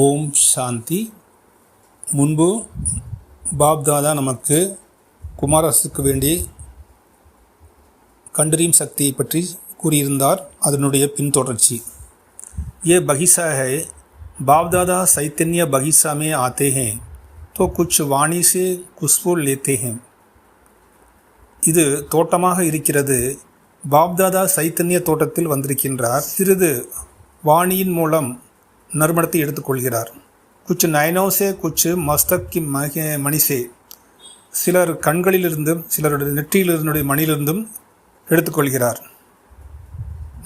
ஓம் சாந்தி முன்பு பாப்தாதா நமக்கு குமாரசுக்கு வேண்டி கண்டறியும் சக்தியை பற்றி கூறியிருந்தார் அதனுடைய பின்தொடர்ச்சி ये बगीचा है बाप दादा चैतन्य बगीचा में आते हैं तो कुछ वाणी से खुशबू लेते हैं இது தோட்டமாக இருக்கிறது பாப்தாதா சைத்தன்ய தோட்டத்தில் வந்திருக்கின்றார் சிறிது வாணியின் மூலம் நறுமணத்தை எடுத்துக்கொள்கிறார் குச்சு நயனோசே குச்சு மஸ்தக்கி மக மணிசே சிலர் கண்களிலிருந்தும் சிலருடைய நெற்றியிலிருந்துடைய மணியிலிருந்தும் எடுத்துக்கொள்கிறார்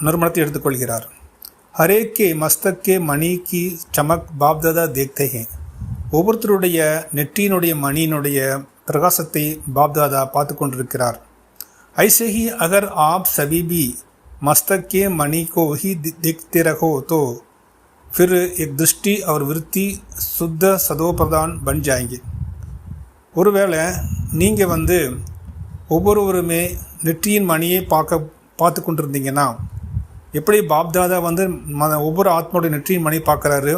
நறுமணத்தை எடுத்துக்கொள்கிறார் ஹரே கே மஸ்தக்கே மணி கி சமக் பாப்தாதா தேக்தே ஹே ஒவ்வொருத்தருடைய நெற்றியினுடைய மணியினுடைய பிரகாசத்தை பாப்தாதா பார்த்து கொண்டிருக்கிறார் ऐसे ही अगर आप सभी भी मस्तक के मणि को ही दि- देखते रहो तो फिर एक दृष्टि और वृत्ति शुद्ध सदोप्रदान बन जाएंगे ஒருவேளை நீங்கள் வந்து ஒவ்வொருவருமே நெற்றியின் மணியை பார்க்க பார்த்து கொண்டிருந்தீங்கன்னா எப்படி பாப்தாதா வந்து ம- ஒவ்வொரு ஆத்மாவுடைய நெற்றியின் மணி பார்க்குறாரு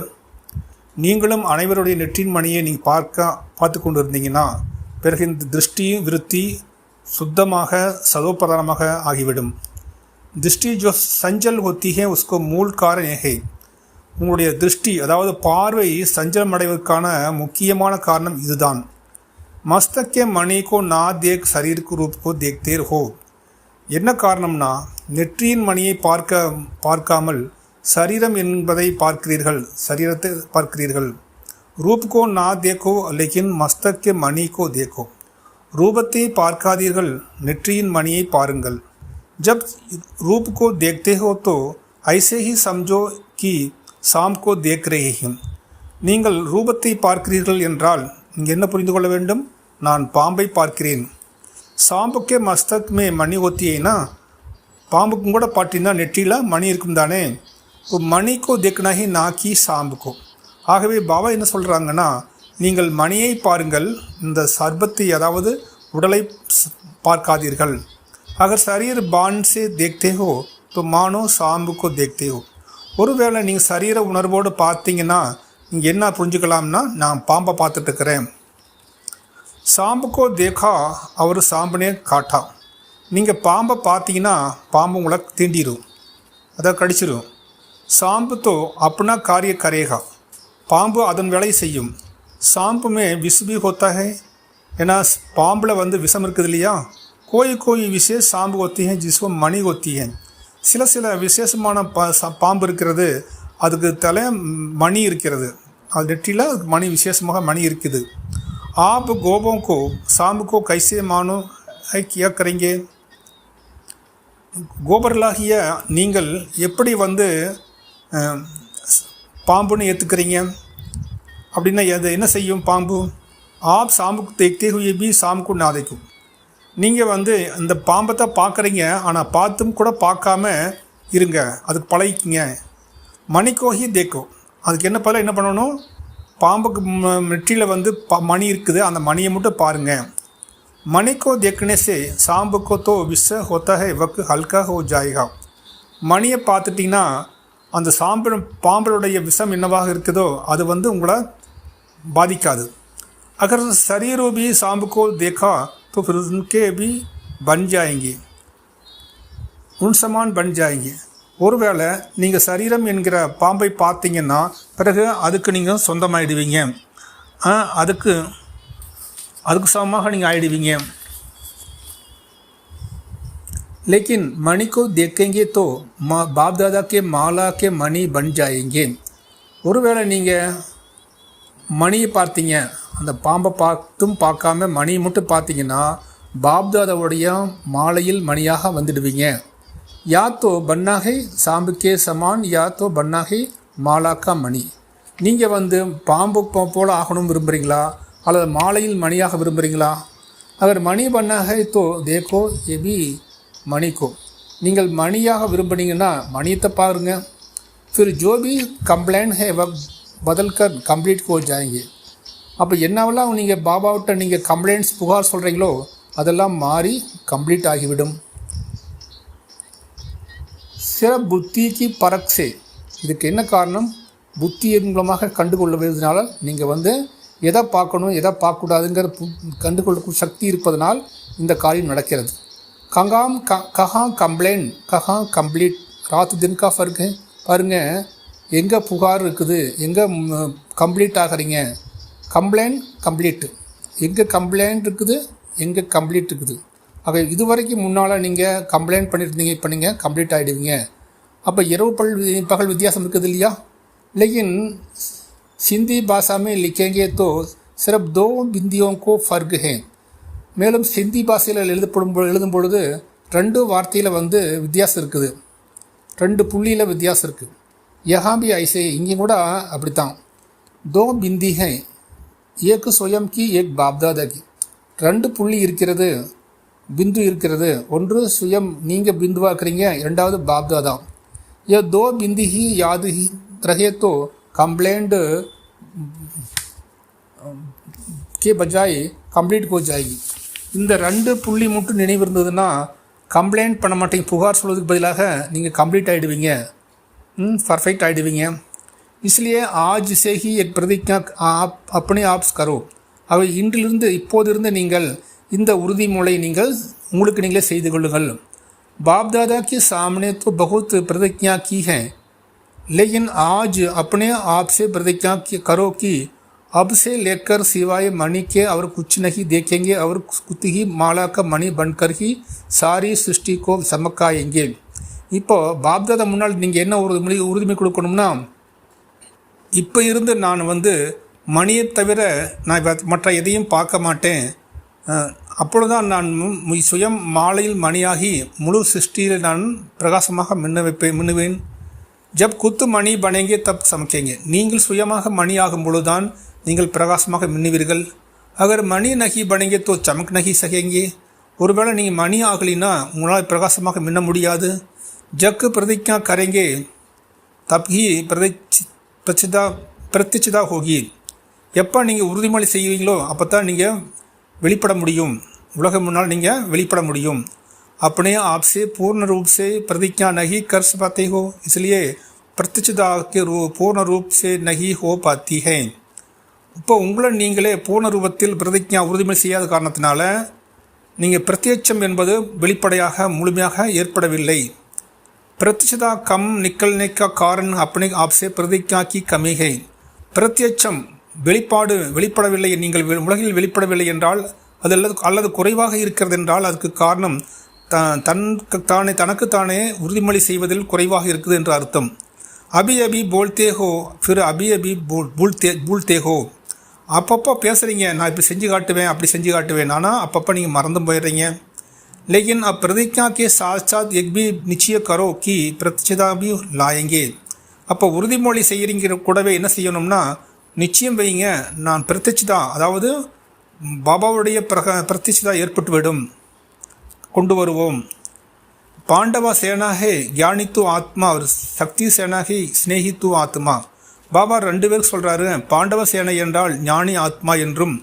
நீங்களும் அனைவருடைய நெற்றியின் மணியை நீங்கள் பார்க்க பார்த்து கொண்டு இருந்தீங்கன்னா பிறகு இந்த திருஷ்டியும் விருத்தி சுத்தமாக சதோப்பிரதானமாக ஆகிவிடும் திருஷ்டி जो சஞ்சல் होती है उसको मूल कारण यह है உங்களுடைய திருஷ்டி அதாவது பார்வை சஞ்சலம் அடைவதற்கான முக்கியமான காரணம் இதுதான். மஸ்தக் கே நா தேக் சரீருக்கு ரூப்கோ தேக்தே ஹோ என்ன காரணம்னா நெற்றியின் மணியை பார்க்க பார்க்காமல் சரீரம் என்பதை பார்க்கிறீர்கள் சரீரத்தை பார்க்கிறீர்கள். ரூப்கோ நா தேக்கோ அல்லகின் மஸ்தக் மணிக்கோ தேக்கோ. ரூபத்தை பார்க்காதீர்கள் நெற்றியின் மணியை பாருங்கள். ஜப் ரூப்கோ தேக்தே ஹோ தோ ஐசே ஹி சம்ஜோ கி शाम को देख रहे हैं நீங்கள் ரூபத்தை பார்க்கிறீர்கள் என்றால் நீங்கள் என்ன புரிந்து கொள்ள வேண்டும் நான் பாம்பை பார்க்கிறேன் சாம்புக்கே மஸ்தக் மே மணி ஒத்தியேனா பாம்புக்கும் கூட பாட்டினா நெற்றியில் மணி இருக்கும் தானே இப்போ மணிக்கோ தேக்னாஹி நாக்கி சாம்புக்கோ ஆகவே பாபா என்ன சொல்கிறாங்கன்னா நீங்கள் மணியை பாருங்கள் இந்த சர்பத்தை அதாவது உடலை ஸ்- பார்க்காதீர்கள் அகர் சரீர் பான் சே தேக்தே ஹோ तो மானோ சாம்புக்கோ தேக்தே ஹோ ஒருவேளை நீங்கள் சரீர உணர்வோடு பார்த்தீங்கன்னா நீங்கள் என்ன புரிஞ்சுக்கலாம்னா நான் பாம்பை பார்த்துட்ருக்கிறேன் சாம்புக்கோ தேகா அவர் சாம்புனே காட்டா. நீங்கள் பாம்பை பார்த்தீங்கன்னா பாம்பு உங்களை தீண்டிடும் அதை கடிச்சிடும் சாம்புத்தோ அப்பனா காரிய கரேகா. பாம்பு அதன் வேலையை செய்யும். சாம்புமே விசுபி ஹோத்தாக. ஏன்னா பாம்பில் வந்து விஷம் இருக்குது இல்லையா? கோயி கோயி விஷே சாம்பு ஒத்தி ஹே ஜிஸ்வம் மணி ஒத்தி சில சில விசேஷமான பா சா- பாம்பு இருக்கிறது அதுக்கு தலை மணி இருக்கிறது அது நெற்றியில் அதுக்கு மணி விசேஷமாக மணி இருக்குது आप गोबों को सांप को कैसे मानो है क्या करेंगे கோபர்களாகிய நீங்கள் எப்படி வந்து அஹ், பாம்புன்னு ஏற்றுக்கிறீங்க அப்படின்னா அது என்ன செய்யும் பாம்பு ஆப் சாம்புக்கு தேக்தே ஹுயே பி சாமுக்கு நாதைக்கும் நீங்கள் வந்து இந்த பாம்பை தான் பார்க்குறீங்க ஆனால் பார்த்தும் கூட பார்க்காம இருங்க. அதுக்கு பழகிக்கிங்க. மணிக்கோகி தேக்கோ. அதுக்கு என்ன பதில் என்ன பண்ணணும்? பாம்புக்கு மெட்டியில் வந்து ப மணி இருக்குது. அந்த மணியை மட்டும் பாருங்கள் மணிக்கோ தேக்குனே சே சாம்புக்கோ தோ விச ஹொத்தக இவக்கு ஹல்கா ஹோ ஜாயகா. மணியை பார்த்துட்டிங்கன்னா அந்த சாம்பு பாம்பளுடைய விஷம் என்னவாக இருக்குதோ அது வந்து உங்களை பாதிக்காது. அகர் சரீரூபி சாம்புக்கோ தேக்கா तो फिर उनके भी बन जाएंगे உன் சமான் பன் ஜாயிங்க ஒருவேளை நீங்கள் சரீரம் என்கிற பாம்பை பார்த்தீங்கன்னா பிறகு அதுக்கு நீங்கள் சொந்தமாயிடுவீங்க ஆ, அதுக்கு அதுக்கு சமமாக நீங்கள் ஆயிடுவீங்க लेकिन मणि को देखेंगे तो मा बाप दादा के माला के मणि बन जाएंगे ஒருவேளை நீங்கள் மணியை பார்த்தீங்க அந்த பாம்பை பார்த்தும் பார்க்காம மணி மட்டும் பார்த்தீங்கன்னா பாப்தாதாவுடைய மாலையில் மணியாக வந்துடுவீங்க. யாத்தோ பன்னாகை சாம்புக்கே சமான் யாத்தோ பன்னாகை மாலாக்கா மணி. நீங்கள் வந்து பாம்பு போல் ஆகணும் விரும்புகிறீங்களா அல்லது மாலையில் மணியாக விரும்புகிறீங்களா அவர் மணி பண்ணாக தோ தேக்கோ எபி மணிக்கோ நீங்கள் மணியாக விரும்புனீங்கன்னா மணியத்தை பாருங்கள் ஃபிர் ஜோபி கம்ப்ளைண்ட் ஹே வ பதல்கர் கம்ப்ளீட் கோ ஜாயிங்கே. அப்போ என்னவெல்லாம் நீங்கள் பாபாவிட்ட நீங்கள் கம்ப்ளைண்ட்ஸ் புகார் சொல்கிறீங்களோ அதெல்லாம் மாறி கம்ப்ளீட் ஆகிவிடும். சிற புத்திக்கு பரக்ஸே இதுக்கு என்ன காரணம்? புத்தியின் மூலமாக கண்டுகொள்வதனால நீங்கள் வந்து எதை பார்க்கணும் எதை பார்க்கக்கூடாதுங்கிற கண்டுகொள்ளக்கூடிய சக்தி இருப்பதனால் இந்த காரியம் நடக்கிறது. கங்காம் க கஹா கம்ப்ளைண்ட் கஹா கம்ப்ளீட் ராத்து தின்கா ஃபர்க்கு பாருங்க எங்கே புகார் இருக்குது எங்கே கம்ப்ளீட் ஆகுறீங்க கம்ப்ளைண்ட் கம்ப்ளீட் எங்கே கம்ப்ளைண்ட் இருக்குது எங்கே கம்ப்ளீட் இருக்குது ஆக இதுவரைக்கும் முன்னால் நீங்கள் கம்ப்ளைண்ட் பண்ணியிருந்தீங்க இப்போ நீங்கள் கம்ப்ளீட் ஆகிடுவீங்க அப்போ இரவு பல் பகல் வித்தியாசம் இருக்குது இல்லையா लेकिन सिंधी भाषा में लिखेंगे तो सिर्फ दो बिंदियों को फर्क है மேலும் சிந்தி பாஷையில் எழுதப்படும் பொ- எழுதும் பொழுது ரெண்டு வார்த்தையில் வந்து வித்தியாசம் இருக்குது ரெண்டு புள்ளியில் வித்தியாசம் இருக்குது யஹாபி ஐசே இங்கே கூட அப்படித்தான் தோ பிந்தி ஹை ஏக்கு சுயம் கி ஏக் பாப்தாதா கி. ரெண்டு புள்ளி இருக்கிறது பிந்து இருக்கிறது. ஒன்று சுயம் நீங்கள் பிந்துவாக்குறீங்க இரண்டாவது பாப்தாதா. ஏ தோ பிந்தி ஹி யாது கம்ப்ளைண்ட் கே பஜாய் கம்ப்ளீட் கோ ஜாயி. இந்த ரெண்டு புள்ளி மட்டும் நினைவு இருந்ததுன்னா கம்ப்ளைண்ட் பண்ண மாட்டீங்க. புகார் சொல்வதுக்கு பதிலாக நீங்கள் கம்ப்ளீட் ஆகிடுவீங்க ம் பர்ஃபெக்ட் ஆகிடுவீங்க इसलिए आज से ही एक प्रतिज्ञा आप अपने आप करो அவை இன்றிலிருந்து இப்போதிருந்து நீங்கள் இந்த உறுதிமொழி நீங்கள் உங்களுக்கு நீங்களே செய்து கொள்ளுங்கள் बाप दादा के सामने तो बहुत प्रतिज्ञा की है लेकिन आज अपने आप से प्रतिज्ञा की- करो कि अब से लेकर सिवाय मणि के और कुछ नहीं देखेंगे और कुछ ही माला का मणि बनकर ही सारी सृष्टि को चमकाएंगे இப்போ பாப்தாதா முன்னால் நீங்கள் என்ன உறுதிமொழி உறுதிமொழி கொடுக்கணும்னா இப்போ இருந்து நான் வந்து மணியை தவிர நான் மற்ற எதையும் பார்க்க மாட்டேன். அப்பொழுதுதான் நான் மு- சுயம் மாலையில் மணியாகி முழு சிருஷ்டியில் நான் பிரகாசமாக மின்ன வைப்பேன் மின்னுவேன். ஜப் குத்து மணி பனேங்கே தப் சமைக்கேங்க. நீங்கள் சுயமாக மணி ஆகும் பொழுதுதான் நீங்கள் பிரகாசமாக மின்னுவீர்கள். அகர் மணி நகி பனேங்கே தோ சமக் நகி சகேங்கே. ஒருவேளை நீங்கள் மணி ஆகலினா உங்களால் பிரகாசமாக மின்ன முடியாது. ஜக்கு பிரதிஜா கரேங்கே. தப் ஹி பிரச்சிதா பிரத்யட்சிதா ஹோகி எப்போ நீங்கள் உறுதிமொழி செய்வீங்களோ அப்போ தான் நீங்கள் வெளிப்பட முடியும் உலகம் முன்னால் நீங்கள் வெளிப்பட முடியும் अपने आप से पूर्ण रूप से प्रतिज्ञा नहीं कर पाते हो इसलिए प्रत्यक्षता के रूप पूर्ण रूप से नहीं हो पाती है இப்போ உங்களை நீங்களே பூர்ண ரூபத்தில் பிரதிஜா உறுதிமொழி செய்யாத காரணத்தினால நீங்கள் பிரத்யட்சம் என்பது வெளிப்படையாக முழுமையாக ஏற்படவில்லை प्रतिशता கம் நிக்கல் का காரன் अपने ஆப்சே से प्रतिज्ञा की कमी பிரத்யட்சம் வெளிப்பாடு வெளிப்படவில்லை நீங்கள் உலகில் வெளிப்படவில்லை என்றால் அது அல்லது அல்லது குறைவாக இருக்கிறது என்றால் அதுக்கு காரணம் த தனக்கு தானே தனக்குத்தானே உறுதிமொழி செய்வதில் குறைவாக இருக்குது என்ற அர்த்தம். அபி அபி போல்தேஹோ ஃபிர் அபி அபி பூல் போல் பூல்தே பூல்தேஹோ அப்பப்போ பேசுகிறீங்க நான் இப்படி செஞ்சு காட்டுவேன் அப்படி செஞ்சு காட்டுவேன். ஆனால் அப்பப்போ நீங்கள் மறந்து போயிடுறீங்க. लेकिन अब प्रतिज्ञा के साथ साथ एक भी निश्चय करो कि प्रतिष्ठा भी लाएंगे அப்போ உறுதிமொழி செய்கிறீங்க கூடவே என்ன செய்யணும்னா நிச்சயம் வைங்க நான் பிரத்யட்சிதா அதாவது பாபாவுடைய பிரக பிரத்யட்சிதா ஏற்பட்டுவிடும் கொண்டு வருவோம் பாண்டவ சேனாகே ஞானித்து ஆத்மா ஒரு சக்தி சேனாகி ஸ்நேகித்து ஆத்மா பாபா ரெண்டு பேருக்கு சொல்கிறாரு பாண்டவ சேனை என்றால் ஞானி ஆத்மா என்றும்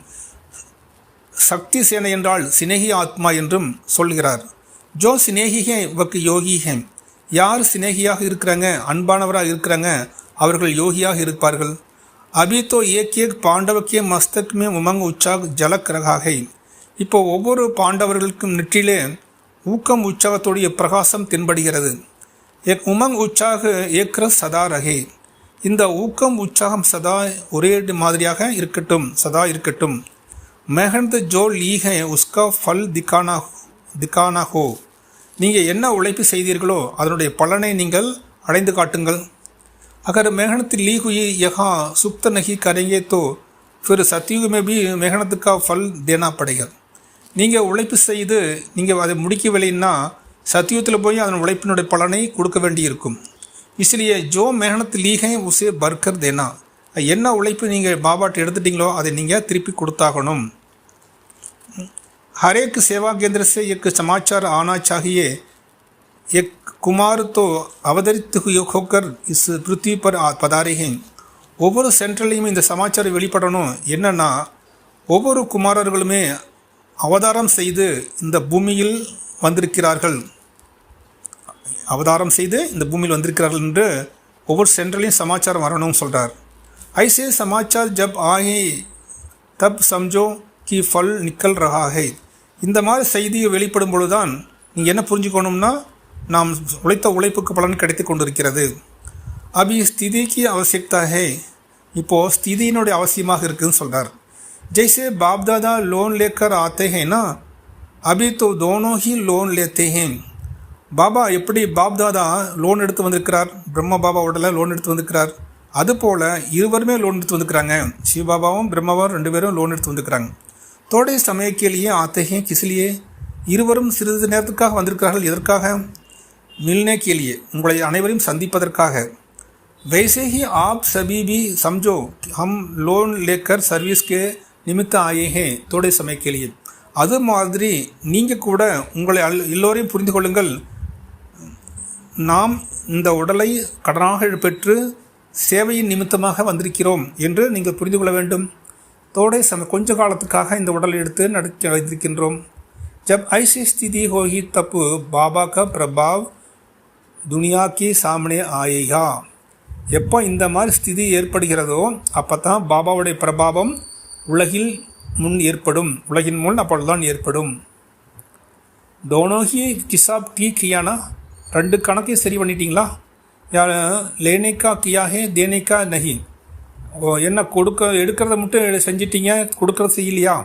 சக்தி சேனை என்றால் சினேகி ஆத்மா என்றும் சொல்கிறார். ஜோ சினேகி ஹே வக்கு யோகி யார் சினேகியாக இருக்கிறாங்க? அன்பானவராக இருக்கிறாங்க? அவர்கள் யோகியாக இருப்பார்கள். அபி தோ ஏக் ஏக் பாண்டவக்கிய மஸ்தக்மே உமங் உற்சாக் ஜலக் ரகாகை இப்போ ஒவ்வொரு பாண்டவர்களுக்கும் நெற்றிலே ஊக்கம் உற்சாகத்துடைய பிரகாசம் தென்படுகிறது. எக் உமங் உற்சாக ஏக்ர சதா ரகே. இந்த ஊக்கம் உற்சாகம் சதா ஒரே மாதிரியாக இருக்கட்டும் சதா இருக்கட்டும். மெஹந்த் ஜோ லீஹே உஸ்கா ஃபல் திக்கானா திகானா ஹோ நீங்கள் என்ன உழைப்பு செய்தீர்களோ அதனுடைய பலனை நீங்கள் அடைந்து காட்டுங்கள். அகர் மெஹனத் லீகுயி யஹா சுப்த நகி கரங்கே தோ ஃபிர் சத்தியுகமே பி மெஹனத்துக்கா ஃபல் தேனா படைகள். நீங்கள் உழைப்பு செய்து நீங்கள் அதை முடிக்கவில்லைன்னா சத்தியுகத்தில் போய் அதன் உழைப்பினுடைய பலனை கொடுக்க வேண்டியிருக்கும். இஸ்லியே ஜோ மெஹனத்து லீகை உசே பர்கர் தேனா. என்ன உழைப்பு நீங்கள் பாபாட்டு எடுத்துட்டிங்களோ அதை நீங்கள் திருப்பி கொடுத்தாகணும். हर एक सेवा केंद्र से एक समाचार आना चाहिए एक कुमार तो अवतरित हुए होकर इस पृथ्वी पर आ- पधारे हैं ஒவ்வொரு சென்ட்ரலையும் இந்த சமாச்சாரம் வெளிப்படணும் என்னன்னா ஒவ்வொரு குமாரர்களுமே அவதாரம் செய்து இந்த பூமியில் வந்திருக்கிறார்கள் அவதாரம் செய்து இந்த பூமியில் வந்திருக்கிறார்கள் என்று ஒவ்வொரு சென்டர்லையும் சமாச்சாரம் வரணும்னு சொல்கிறார் ஐசே சமாச்சார் ஜப் ஆகே தப் சம்ஜோ கி ஃபல் நிக்கல் ரஹா ஹை இந்த மாதிரி செய்தியை வெளிப்படும் பொழுதுதான் நீங்கள் என்ன புரிஞ்சுக்கணும்னா நாம் உழைத்த உழைப்புக்கு பலன் கிடைத்து கொண்டிருக்கிறது. அபி ஸ்திதிக்கு அவசியத்தா ஹே இப்போது ஸ்திதியினுடைய அவசியமாக இருக்குதுன்னு சொல்கிறார் ஜெய்சே பாப்தாதா லோன் லேக்கர் ஆத்தே ஹேனா அபி தோ தோனோஹி லோன் லேத்தே ஹேன் பாபா எப்படி பாப்தாதா லோன் எடுத்து வந்திருக்கிறார்? பிரம்ம பாபாவோடல லோன் எடுத்து வந்திருக்கிறார். அதுபோல் இருவருமே லோன் எடுத்து வந்துக்கிறாங்க சிவபாபாவும் பிரம்மாவும் ரெண்டு பேரும் லோன் எடுத்து வந்துக்கிறாங்க தோடை சமய கேலியே ஆத்தேகே கிசிலியே இருவரும் சிறிது நேரத்துக்காக வந்திருக்கிறார்கள் எதற்காக மில்னே கேலியே உங்களை அனைவரையும் சந்திப்பதற்காக वैसे ही आप सभी भी समझो कि हम लोन लेकर सर्विस के நிமித்த ஆயே தோடை சமய கேளியே அது மாதிரி நீங்கள் கூட உங்களை அல் எல்லோரையும் புரிந்து கொள்ளுங்கள் நாம் இந்த உடலை கடனாக பெற்று சேவையின் நிமித்தமாக வந்திருக்கிறோம் என்று நீங்கள் புரிந்து கொள்ள வேண்டும் தோடை சம கொஞ்ச காலத்துக்காக இந்த உடல் எடுத்து நடத்தி வைத்திருக்கின்றோம். ஜப் ஐசி ஸ்திதி ஹோகி தப்பு பாபா க பிரபாவ் துனியா கி சாமனே ஆயேகா எப்போ இந்த மாதிரி ஸ்திதி ஏற்படுகிறதோ அப்போ தான் பாபாவுடைய பிரபாவம் உலகில் முன் ஏற்படும். உலகின் முன் அப்பொழுதுதான் ஏற்படும். டோனோஹி கிசாப் கீ கியானா? ரெண்டு கணக்கையும் சரி பண்ணிட்டீங்களா? லேனேக்கா கியாஹே தேனேக்கா நஹி? ஓ என்ன கொடுக்க எடுக்கிறத மட்டும் செஞ்சிட்டீங்க கொடுக்கறது செய்யலையா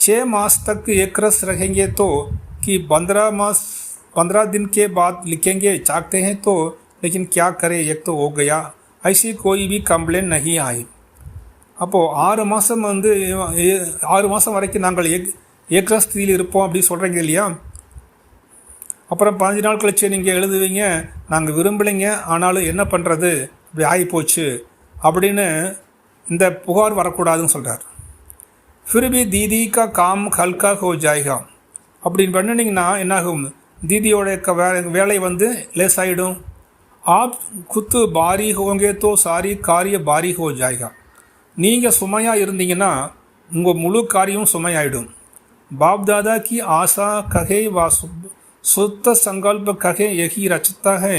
छः मास तक एक रस रहेंगे तो कि पंद्रह मास पंद्रह दिन के बाद लिखेंगे चाहते हैं तो लेकिन क्या करें एक तो हो गया ऐसी कोई भी कंप्लेन नहीं आई அப்போது ஆறு மாதம் வந்து ஏ- ஆறு மாதம் வரைக்கும் நாங்கள் ஏக் ஏக்கரஸ்தியில் இருப்போம் அப்படின்னு சொல்கிறீங்க இல்லையா அப்புறம் பதினஞ்சு நாள் கழிச்சு நீங்கள் எழுதுவீங்க நாங்கள் விரும்பலைங்க ஆனாலும் என்ன பண்ணுறது இப்படி ஆகிப்போச்சு அப்படின்னு இந்த புகார் வரக்கூடாதுன்னு சொல்கிறார் फिर भी दीदी का काम हल्का हो जाएगा அப்படின்னு பண்ணினீங்கன்னா என்னாகும் தீதியோட க வே வேலை வந்து லேசாயிடும் ஆப் குத்து பாரி ஹோங்கே தோ சாரி காரிய பாரி ஹோ ஜாய்கா நீங்கள் சுமையாக இருந்தீங்கன்னா உங்கள் முழு காரியம் சுமையாயிடும் बाप दादा की आशा कहे व सु- शुद्ध संकल्प कहे यही रचता है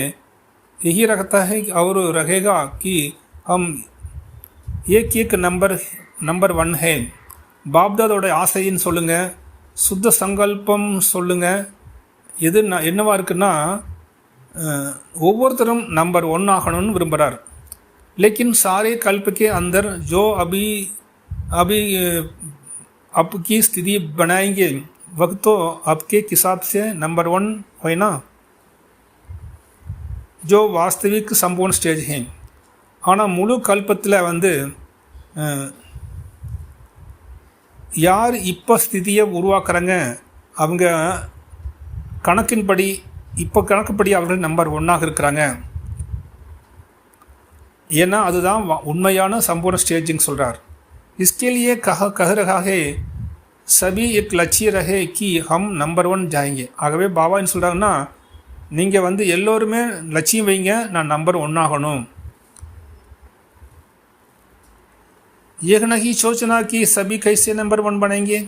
यही रखता है और रहेगा कि हम एक एक नंबर नंबर वन है பாப்தாதோட ஆசைன்னு சொல்லுங்க சுத்த சங்கல்பம் சொல்லுங்க எது ந- என்னவா இருக்குன்னா அஹ், ஒவ்வொருத்தரும் நம்பர் ஒன் ஆகணும்னு விரும்புகிறார் लेकिन सारे कल्प के अंदर जो अभी अभी आपकी स्थिति बनाएंगे वक्त तो आपके हिसाब से नंबर वन है ना जो वास्तविक संपूर्ण स्टेज हैं ஆனால் முழு கல்பத்தில் வந்து அஹ், யார் இப்போ ஸ்திதியை உருவாக்குறாங்க அவங்க கணக்கின்படி இப்போ கணக்குப்படி அவர்கள் நம்பர் ஒன்னாக இருக்கிறாங்க ஏன்னா அதுதான் வ- உண்மையான சம்பூர்ண ஸ்டேஜிங் சொல்கிறார் इसके लिए कहा कह रहा है सभी एक लक्ष्य रहे कि हम நம்பர் ஒன் जाएंगे ஆகவே பாபா என்ன சொல்கிறாங்கன்னா நீங்கள் வந்து எல்லோருமே லட்சியம் வைங்க நான் நம்பர் ஒன் ஆகணும் ये नहीं सोचना कि सभी कैसे नंबर वन बनेंगे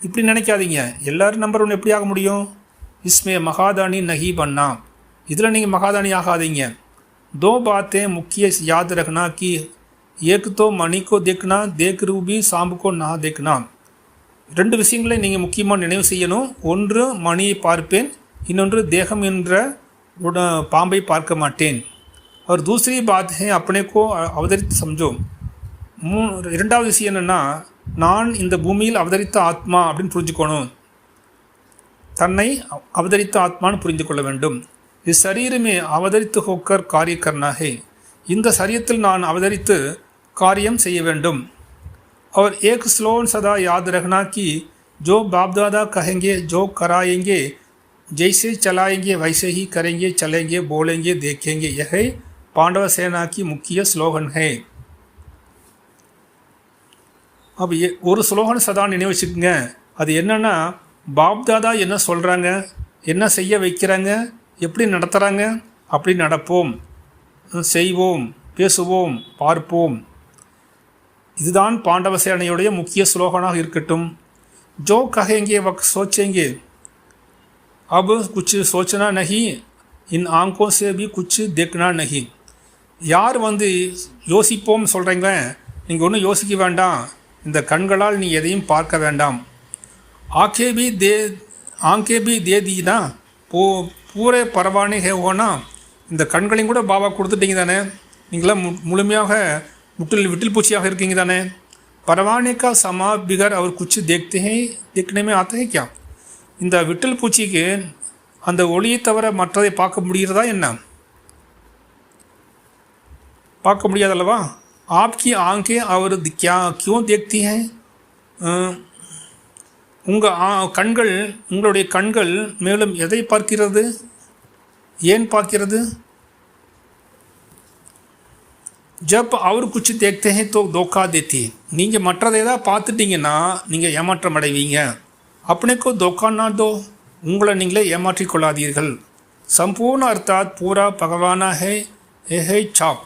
இப்படி நினைக்காதீங்க எல்லாரும் நம்பர் ஒன் எப்படி ஆக முடியும் இஸ்மே மகாதானி நகி பண்ணா இதில் நீங்கள் மகாதானி ஆகாதீங்க दो बातें मुख्य याद रखना कि एक तो मणि को देखना देख रूबी सांब को ना देखना ரெண்டு விஷயங்களை நீங்கள் முக்கியமாக நினைவு செய்யணும் ஒன்று மணியை பார்ப்பேன் இன்னொன்று தேகம் என்ற உட பாம்பை பார்க்க மாட்டேன் और दूसरी बात है अपने को அவதரித்து समझो மூ இரண்டாவது விஷயம் என்னென்னா நான் இந்த பூமியில் அவதரித்த ஆத்மா அப்படின்னு புரிஞ்சுக்கணும் தன்னை அவ- அவதரித்த ஆத்மான்னு புரிந்து கொள்ள வேண்டும் இது சரீரமே அவதரித்து ஹோக்கர் காரிய கர்னா ஹே இந்த சரீரத்தில் நான் அவதரித்து காரியம் செய்ய வேண்டும் और एक स्लोन सदा याद रखना कि जो बाप दादा कहेंगे जो कराएंगे जैसे चलाएंगे वैसे ही करेंगे चलेंगे बोलेंगे देखेंगे यह पांडव सेना की मुख्य स्लोगन है அப்போ ஒரு ஸ்லோகன் சதா நினைவு வச்சுக்கோங்க அது என்னென்னா பாப்தாதா என்ன சொல்கிறாங்க என்ன செய்ய வைக்கிறாங்க? எப்படி நடத்துகிறாங்க அப்படி நடப்போம். செய்வோம் பேசுவோம் பார்ப்போம். இதுதான் பாண்டவ சேனையுடைய முக்கிய ஸ்லோகனாக இருக்கட்டும். ஜோ கஹேங்கே வக் சோச்சேங்கே. அப் குச்சு சோச்சனா நகி இன் ஆங்கோ சேபி குச்சு தேக்னா நகி யார் வந்து யோசிப்போம் சொல்கிறீங்க நீங்கள் ஒன்றும் யோசிக்க வேண்டாம். இந்த கண்களால் நீ எதையும் பார்க்க வேண்டாம். ஆக்கேபி தே ஆங்கேபி தேதினா தே போ பூரே பரவானே ஹேவோனா இந்த கண்களையும் கூட பாபா கொடுத்துட்டீங்க தானே. நீங்களாம் மு முழுமையாக முட்டில் விட்டில் பூச்சியாக இருக்கீங்க தானே. பரவானே கா சமா பிகர் அவர் குச்சி தேக்தே ஹே தேக்கனே ஆத்தே கியா? இந்த விட்டில் பூச்சிக்கு அந்த ஒளியை தவிர மற்றதை பார்க்க முடிகிறதா என்ன? பார்க்க முடியாதல்லவா? आपकी आंखें और क्या क्यों देखती हैं உங்கள் கண்கள் உங்களுடைய கண்கள் மேலும் எதை பார்க்கிறது ஏன் பார்க்கிறது ஜப் அவர் குச்சி தேக்தே ஹே தோ தோக்கா தேத்தி நீங்கள் மற்றதை ஏதாவது பார்த்துட்டீங்கன்னா நீங்கள் ஏமாற்றம் அடைவீங்க அப்படிக்கோ தோக்கானா தோ உங்களை நீங்களே ஏமாற்றிக் கொள்ளாதீர்கள் சம்பூர்ண அர்த்தாத் பூரா பகவானா ஹே ஹே சாப்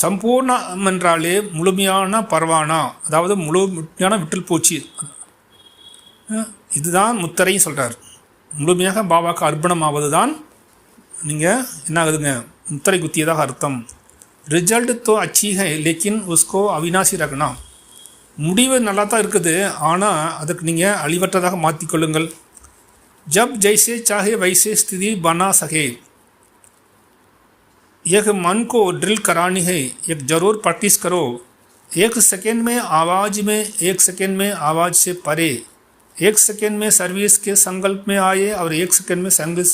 சம்பூர்ணம் என்றாலே முழுமையான பரவானா அதாவது முழுமையான விட்டல் பூச்சி. இதுதான் முத்தரையும் சொல்கிறார் முழுமையாக பாபாவுக்கு அர்ப்பணம் ஆவது தான் நீங்கள் என்ன ஆகுதுங்க முத்தரை குத்தியதாக அர்த்தம். ரிசல்ட் தோ அச்சீக லேக்கின் உஸ்கோ அவினாசி ரகனா. முடிவு நல்லா தான் இருக்குது ஆனால் அதுக்கு நீங்கள் அழிவற்றதாக மாற்றிக்கொள்ளுங்கள் ஜப் ஜெய்சே சாஹே வைசே ஸ்திதி பனா சகே. एक मन को ड्रिल करानी है एक ज़रूर प्रैक्टिस करो एक सेकेंड में आवाज़ में एक सेकेंड में आवाज़ से परे एक सेकेंड में सर्विस के संकल्प में आए और एक सेकेंड में सर्विस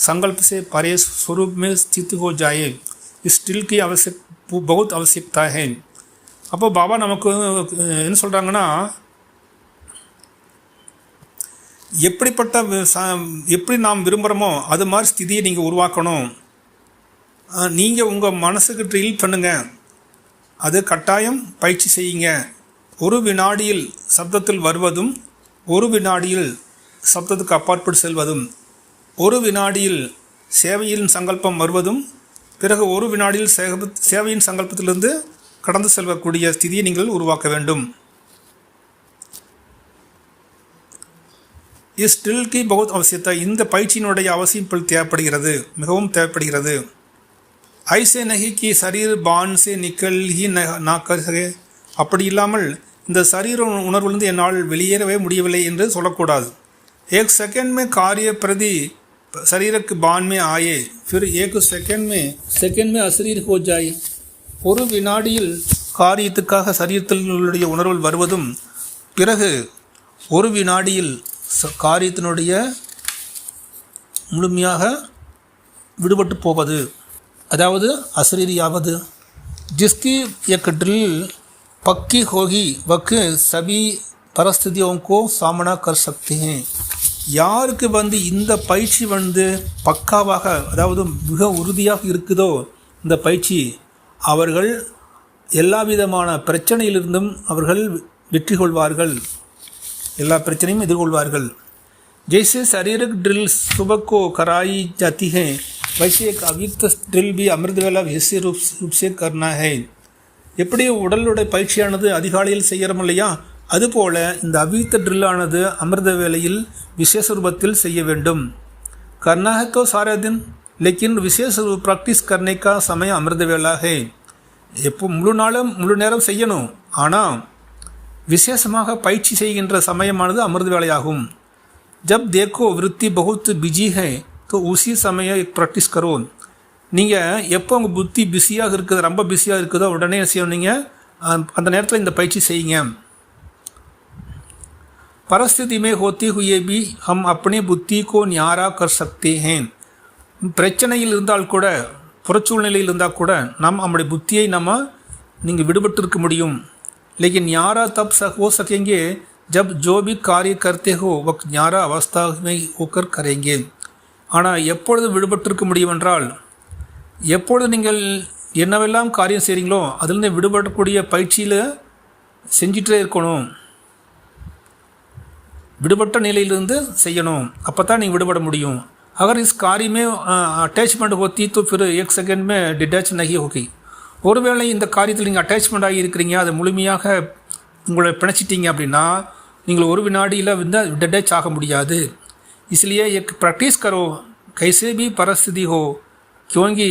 संकल्प से परे स्वरूप में स्थित हो जाए इस स्टिल की आवश्यक बहुत आवश्यकता है அப்போ பாபா நமக்கு என்ன சொல்கிறாங்கன்னா எப்படிப்பட்ட எப்படி நாம் விரும்புகிறோமோ அது மாதிரி ஸ்திதியை நீங்கள் உருவாக்கணும் நீங்கள் உங்கள் மனசுக்கு ட்ரில் பண்ணுங்கள் அது கட்டாயம் பயிற்சி செய்யுங்க. ஒரு வினாடியில் சப்தத்தில் வருவதும் ஒரு வினாடியில் சப்தத்துக்கு அப்பாற்பட்டு செல்வதும் ஒரு வினாடியில் சேவையின் சங்கல்பம் வருவதும் பிறகு ஒரு வினாடியில் சேவையின் சங்கல்பத்திலிருந்து கடந்து செல்வக்கூடிய ஸ்திதியை நீங்கள் உருவாக்க வேண்டும். இஸ் ஸ்டில்கி பகுத் அவசியத்தை? இந்த பயிற்சியினுடைய அவசியம் தேவைப்படுகிறது மிகவும் தேவைப்படுகிறது. ஐசே நகி கி சரீர் பான் சே நிக்கல் ஹி நா கருகே அப்படி இல்லாமல் இந்த சரீர உணர்விலிருந்து என்னால் வெளியேறவே முடியவில்லை என்று சொல்லக்கூடாது एक सेकंड में कार्य प्रति शरीर के बान में आए फिर एक सेकंड में सेकंड में अशरीर हो जाए ஒரு வினாடியில் காரியத்துக்காக சரீரத்தினுடைய உணர்வுகள் வருவதும் பிறகு ஒரு வினாடியில் காரியத்தினுடைய முழுமையாக விடுபட்டு போவது अदावद असरीरियावद जिसकी एक ड्रिल पक्की होगी वह सभी परिस्थितियों को सामना कर सकते हैं யாருக்கு வந்து இந்த பயிற்சி வந்து பக்காவாக அதாவது மிக உறுதியாக இருக்குதோ இந்த பயிற்சி அவர்கள் எல்லா விதமான பிரச்சனையிலிருந்தும் அவர்கள் வெற்றி கொள்வார்கள் எல்லா பிரச்சனையும் எதிர்கொள்வார்கள் जैसे शारीरिक ड्रिल सुबह को कराई जाती है वैसे एक अव्यक्त ड्रिल भी अमृत वेला विशेष रूप रूप से करना है எப்படி உடலுடைய பயிற்சியானது அதிகாலையில் செய்கிறோம் இல்லையா அதுபோல இந்த அவ்வித்த ட்ரில்லானது அமிர்த வேளையில் விசேஷ ரூபத்தில் செய்ய வேண்டும் करना है तो सारे दिन लेकिन विशेष रूप प्रैक्टिस करने का समय अमृत वेला है எப்போ முழு நாளும் முழு நேரம் செய்யணும் ஆனால் விசேஷமாக பயிற்சி செய்கின்ற சமயமானது அமிர்த வேலையாகும் जब देखो वृत्ति बहुत बिजी है तो उसी समय एक प्रैक्टिस करो நீங்கள் எப்போ உங்கள் புத்தி பிஸியாக இருக்குது ரொம்ப பிஸியாக இருக்குதோ உடனே என்ன செய்யணும் நீங்கள் அந்த நேரத்தில் இந்த பயிற்சி செய்யுங்க परिस्थिति में होते हुए भी हम अपनी बुद्धि को न्यारा कर सकते हैं பிரச்சனையில் இருந்தால் கூட புறச்சூழ்நிலையில் இருந்தால் கூட நாம் நம்முடைய புத்தியை நம்ம நீங்கள் விடுபட்டு இருக்க முடியும் लेकिन न्यारा तब सक हो सकेंगे जब जो भी कार्य करते हो वह न्यारा अवस्था में होकर करेंगे ஆனால் எப்பொழுது விடுபட்டிருக்க முடியும் என்றால் எப்பொழுது நீங்கள் என்னவெல்லாம் காரியம் செய்கிறீங்களோ அதிலிருந்து விடுபடக்கூடிய பயிற்சியில் செஞ்சிட்டே இருக்கணும் விடுபட்ட நிலையிலிருந்து செய்யணும் அப்போ தான் நீங்கள் விடுபட முடியும் अगर इस कार्य में अटैचमेंट होती तो फिर एक सेकेंड में डिटैच नहीं होगी ஒருவேளை இந்த காரியத்தில் நீங்கள் அட்டாச்மெண்ட் ஆகி இருக்கிறீங்க அதை முழுமையாக உங்களை பிணைச்சிட்டீங்க அப்படின்னா நீங்கள் ஒரு வினாடியில் வந்து डिटैच ஆக முடியாது इसलिए एक प्रैक्टिस करो कैसे भी परिस्थिति हो क्योंकि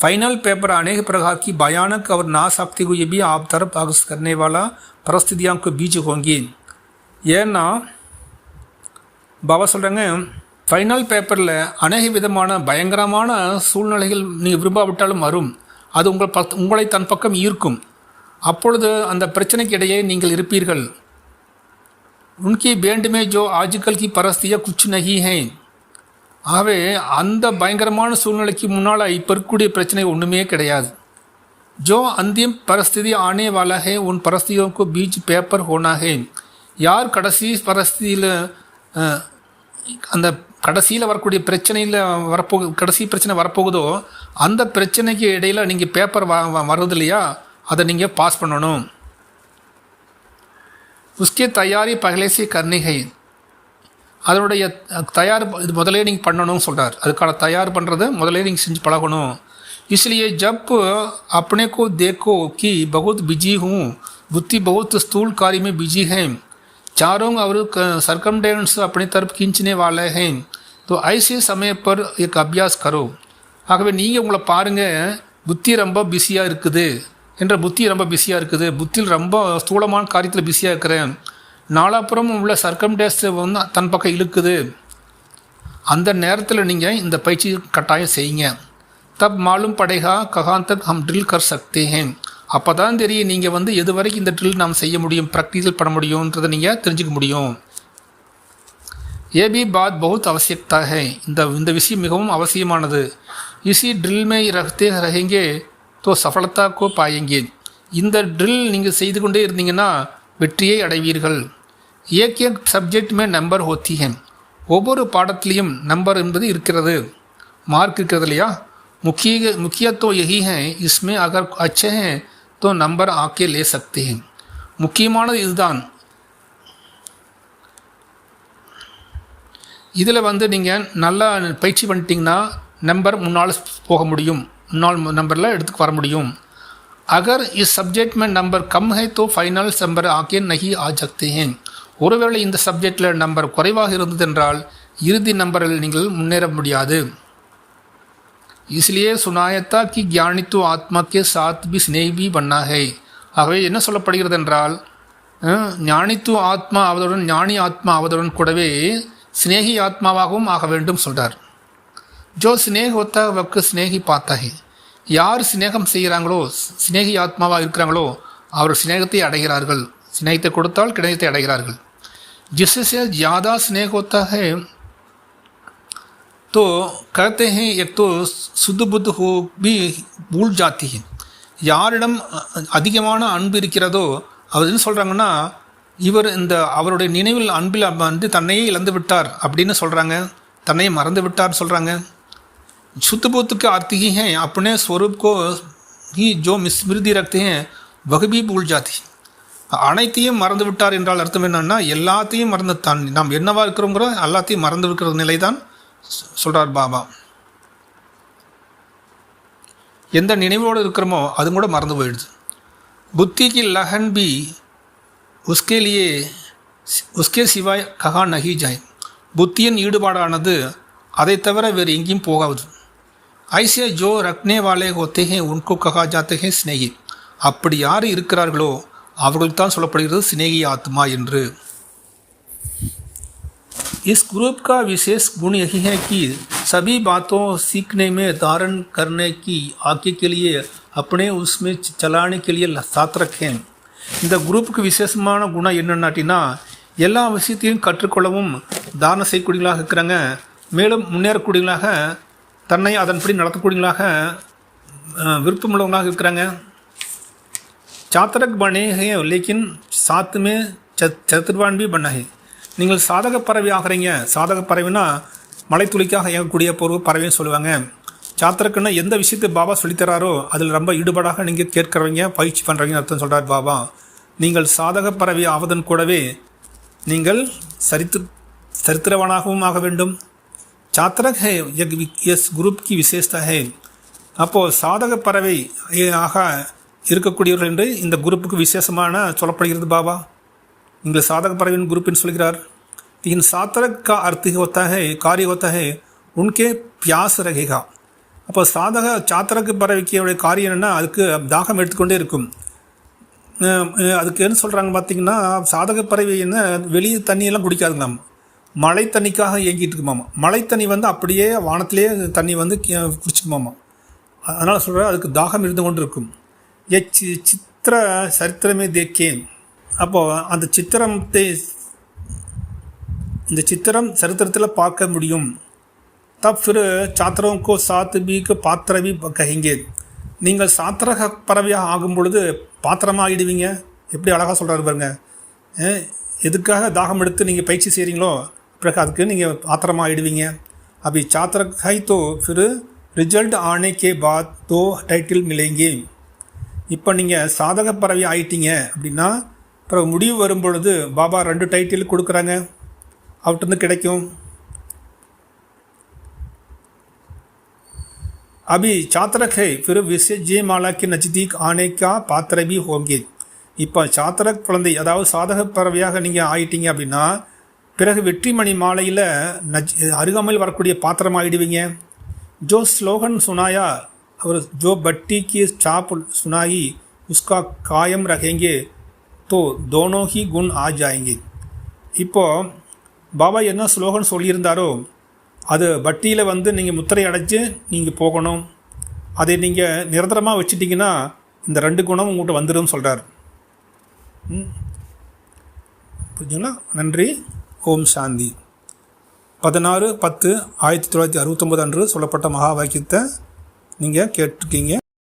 फाइनल पेपर आने के प्रकार की भयानक और नाशक्ति को ये भी आप तरफ अग्रसर करने वाला परिस्थितियों के बीच होंगी ஏன்னா பாபா சொல்கிறாங்க ஃபைனல் பேப்பரில் அநேக விதமான பயங்கரமான சூழ்நிலைகள் நீங்கள் விரும்பாவிட்டாலும் வரும் அது உங்கள் பக் உங்களை தன் பக்கம் ஈர்க்கும் அப்பொழுது அந்த பிரச்சனைக்கு இடையே நீங்கள் இருப்பீர்கள் உன்கி வேண்டுமே ஜோ ஆஜ்கல் கி பரஸ்தியா குச் நகி ஹே ஆகவே அந்த பயங்கரமான சூழ்நிலைக்கு முன்னால் இப்போ இருக்கக்கூடிய பிரச்சனை ஒன்றுமே கிடையாது जो अंतिम परिस्थिति आने वाला है उन परिस्थितियों को बीच पेपर होना है யார் கடைசி பரிஸ்தியில் அந்த கடைசியில் வரக்கூடிய பிரச்சனையில் வரப்போகு கடைசி பிரச்சனை வரப்போகுதோ அந்த பிரச்சனைக்கு இடையில் நீங்கள் பேப்பர் வ வ- வருது இல்லையா அதை நீங்கள் பாஸ் பண்ணணும் உஸ்கே தயாரி பகலே சே கர்னி ஹை அதனுடைய தயார் இது முதலே நீங்கள் பண்ணணும்னு சொல்கிறார் அதுக்கான தயார் பண்ணுறது முதலே நீங்கள் செஞ்சு பழகணும் इसलिए जब अपने को देखो कि बहुत बिजी हूँ बुद्धि बहुत स्थूल कार्य में बिजी है चारों और सरकमडेंस अपनी तरफ खींचने वाले हैं तो ऐसे समय पर एक अभ्यास करो ஆகவே நீங்கள் உங்களை பாருங்கள் புத்தி ரொம்ப பிஸியாக இருக்குது என்ற புத்தி ரொம்ப பிஸியாக இருக்குது. புத்தியில் ரொம்ப ஸ்தூலமான காரியத்தில் பிஸியாக இருக்கிறேன். நாலாப்புறமும் உள்ள சர்க்கம் சர்க்கம்டேஸ் வந்து தன் பக்கம் இழுக்குது. அந்த நேரத்தில் நீங்கள் இந்த பயிற்சி கட்டாயம் செய்யுங்க. தப் மாலும் படைகா ககாந்தக் ஹம் ட்ரில் கர் சக்தேன் ஹேன் அப்போ தான் தெரியும் நீங்கள் வந்து எது வரைக்கும் இந்த ட்ரில் நாம் செய்ய முடியும் ப்ராக்டிஸில் பண்ண முடியுன்றதை நீங்கள் தெரிஞ்சுக்க முடியும். ஏபி பாத் பௌத் அவசியத்தாக. இந்த இந்த விஷயம் மிகவும் அவசியமானது. இசி ட்ரில் மே ரகத்தே ரஹெங்கே तो सफलता को पाएंगे இந்த ட்ரில் நீங்கள் செய்து கொண்டே இருந்தீங்கன்னா வெற்றியை அடைவீர்கள் एक एक சப்ஜெக்ட் में நம்பர் होती है ஒவ்வொரு பாடத்திலையும் நம்பர் என்பது இருக்கிறது மார்க் இருக்கிறது இல்லையா मुख्य मुखिया तो यही है इसमें अगर अच्छे हैं तो नंबर आके ले सकते हैं முக்கியமானது இதுதான் இதில் வந்து நீங்கள் நல்லா பயிற்சி பண்ணிட்டீங்கன்னா நம்பர் முன்னால் போக முடியும் முன்னாள் நம்பரில் எடுத்துக்கு வர முடியும் அகர் இஸ் சப்ஜெக்ட் में நம்பர் கம் है तो फाइनल நம்பர் ஆக்கே நகி ஆ सकते हैं ஒருவேளை இந்த சப்ஜெக்டில் நம்பர் குறைவாக இருந்ததென்றால் இறுதி நம்பரில் நீங்கள் முன்னேற முடியாது इसलिए सुनायता कि ज्ञानित्व आत्मा के साथ भी स्नेह भी बनना है ஆகவே என்ன சொல்லப்படுகிறது என்றால் அஹ், ஞானித்துவ ஆத்மா ஆவதுடன் ஞானி ஆத்மா ஆவதுடன் கூடவே சிநேகி ஆத்மாவாகவும் ஆக வேண்டும் சொல்றார் ஜோ ஸ்னேக் ஒத்த வக்கு ஸ்னேகி பார்த்தா ஹே யார் சிநேகம் செய்கிறாங்களோ சிநேகி ஆத்மாவாக இருக்கிறாங்களோ அவர் சிநேகத்தை அடைகிறார்கள் சிநேகத்தை கொடுத்தால் கிடைத்தை அடைகிறார்கள் जिससे ज़्यादा स्नेह होता है तो कहते हैं एक तो शुद्ध बुद्ध हो भी भूल जाती है யாரிடம் அ- அதிகமான அன்பு இருக்கிறதோ அவர் என்ன சொல்கிறாங்கன்னா இவர் இந்த அவருடைய நினைவில் அன்பில் வந்து தன்னையே இழந்து விட்டார் அப்படின்னு சொல்கிறாங்க தன்னையே மறந்து விட்டார் சொல்கிறாங்க शुद्ध बुद्ध के अर्थ ही हैं अपने स्वरूप को ही जो स्मृति रखते हैं वह भी भूल जाती है. அனைத்தையும் மறந்து விட்டார் என்றால் அர்த்தம் என்னன்னா எல்லாத்தையும் மறந்து தான் நாம் என்னவா இருக்கிறோங்கிற எல்லாத்தையும் மறந்து இருக்கிற நிலை தான் சொல்கிறார் பாபா எந்த நினைவோடு இருக்கிறோமோ அது கூட மறந்து போயிடுது புத்தி की लगन भी उसके लिए उसके सिवाय कहा नहीं जाए புத்தியின் ஈடுபாடானது அதை தவிர வேறு எங்கேயும் போகாது ஐசிய ஜோ ரக்னே வாலே ஹோத்தே ஹே உன்கோ கஹா ஜாத்தே ஹே ஸ்னேகி அப்படி யார் இருக்கிறார்களோ அவர்களுக்கு தான் சொல்லப்படுகிறது சிநேகி ஆத்மா என்று इस ग्रुप का विशेष गुण यही है कि सभी बातों सीखने में धारण करने की आगे के लिए अपने उसमें चलाने के लिए साथ रखें இந்த குரூப்புக்கு விசேஷமான குணம் என்னன்னாட்டினா எல்லா விஷயத்தையும் கற்றுக்கொள்ளவும் தாரணம் செய்யக்கூடியவங்களாக இருக்கிறாங்க மேலும் முன்னேறக்கூடியவங்களாக தன்னை அதன்படி நடத்தக்கூடியவங்களாக விருப்பமுள்ளவங்களாக இருக்கிறாங்க. சாத்திரக் பனே ஹே லேக்கின் சாத்துமே சத் சத்துர்வான் பி நீங்கள் சாதக பறவை ஆகிறீங்க. சாதக பறவைனா மலைத்துளிக்காக இயங்கக்கூடிய பொருள் பறவைன்னு சொல்லுவாங்க. சாத்திரக்குன்னா எந்த விஷயத்தை பாபா சொல்லித்தராரோ அதில் ரொம்ப ஈடுபாடாக நீங்கள் கேட்குறவங்க பயிற்சி பண்ணுறவங்க அர்த்தம் சொல்கிறார் பாபா. நீங்கள் சாதக பறவை ஆவதன் கூடவே நீங்கள் சரித்து சரித்திரவானாகவும் ஆக வேண்டும். चात्रक है यह इस ग्रुप की विशेषता है அப்போது சாதக பறவை ஆக இருக்கக்கூடியவர்கள் என்று இந்த குரூப்புக்கு விசேஷமான சொல்லப்படுகிறது பாபா நீங்கள் சாதக பறவையின் குரூப்பின்னு சொல்கிறார் इन सातरक का अर्थ होता है कार्य होता है उनके प्यास रहेगा அப்போ சாதக சாத்திரக்கு பறவைக்கையோடைய காரியம் என்னென்னா அதுக்கு தாகம் எடுத்துக்கொண்டே இருக்கும் அஹ் அஹ் அதுக்கு என்ன சொல்கிறாங்க பார்த்தீங்கன்னா சாதக பறவை என்ன வெளியே தண்ணியெல்லாம் குடிக்காதுங்களாம் மழை தண்ணிக்காக இயங்கிட்டு இருக்குமாமா மழை தண்ணி வந்து அப்படியே வானத்திலேயே தண்ணி வந்து குடிச்சுக்குமாமா அதனால் சொல்கிற அதுக்கு தாகம் இருந்து கொண்டு இருக்கும் எச் சித்திர சரித்திரமே தேக்கேன். அப்போது அந்த சித்திரத்தை இந்த சித்திரம் சரித்திரத்தில் பார்க்க முடியும். தப் ஃபிர் சாத்திரவுக்கோ சாத்து பீக்கு பாத்திரவி கஹிங்கே நீங்கள் சாத்திரக பறவையாக ஆகும் பொழுது பாத்திரமாகிடுவீங்க. எப்படி அழகாக சொல்கிறாரு பாருங்க. எதுக்காக தாகம் எடுத்து நீங்கள் பயிற்சி செய்கிறீங்களோ பிறகு அதுக்கு நீங்கள் ஆத்திரமாக ஆயிடுவீங்க அபி சாத்திரக் ஹை தோ ஃபிரு ரிஜல்ட் ஆனே கே பாத் தோ டைட்டில் மிலேங்கே. இப்போ நீங்கள் சாதக பறவை ஆயிட்டீங்க அப்படின்னா அப்புறம் முடிவு வரும் பொழுது பாபா ரெண்டு டைட்டில் கொடுக்குறாங்க. அவர்கிட்டருந்து கிடைக்கும். அபி சாத்திரக் ஹை ஃபிரு விசேஜே மாலாக்கி நஜ்தீக் ஆனேக்கா பாத்திரபி ஹோங்கே. இப்போ சாத்திரக் குழந்தை அதாவது சாதக பறவையாக நீங்கள் ஆயிட்டீங்க அப்படின்னா பிறகு வெற்றிமணி மாலையில் நஜ் அருகாமையில் வரக்கூடிய பாத்திரம் ஆகிடுவீங்க ஜோ ஸ்லோகன் சுனாயா அவர் ஜோ பட்டி கி சாப் சுனாயி உஸ்கா காயம் ரகேங்கே தோ தோனோஹி குண் ஆ இப்போது பாபா என்ன ஸ்லோகன் சொல்லியிருந்தாரோ அது பட்டியில் வந்து நீங்கள் முத்திரை அடைச்சி நீங்கள் போகணும். அதை நீங்கள் நிரந்தரமாக வச்சுட்டிங்கன்னா இந்த ரெண்டு குணம் உங்கள்கிட்ட வந்துடும் சொல்கிறார் புரிஞ்சுங்களா? நன்றி. ஓம் சாந்தி. பதினாறு பத்து ஆயிரத்தி தொள்ளாயிரத்தி அறுபத்தொம்போது அன்று சொல்லப்பட்ட மகா வாக்கியத்தை நீங்கள் கேட்டிருக்கீங்க.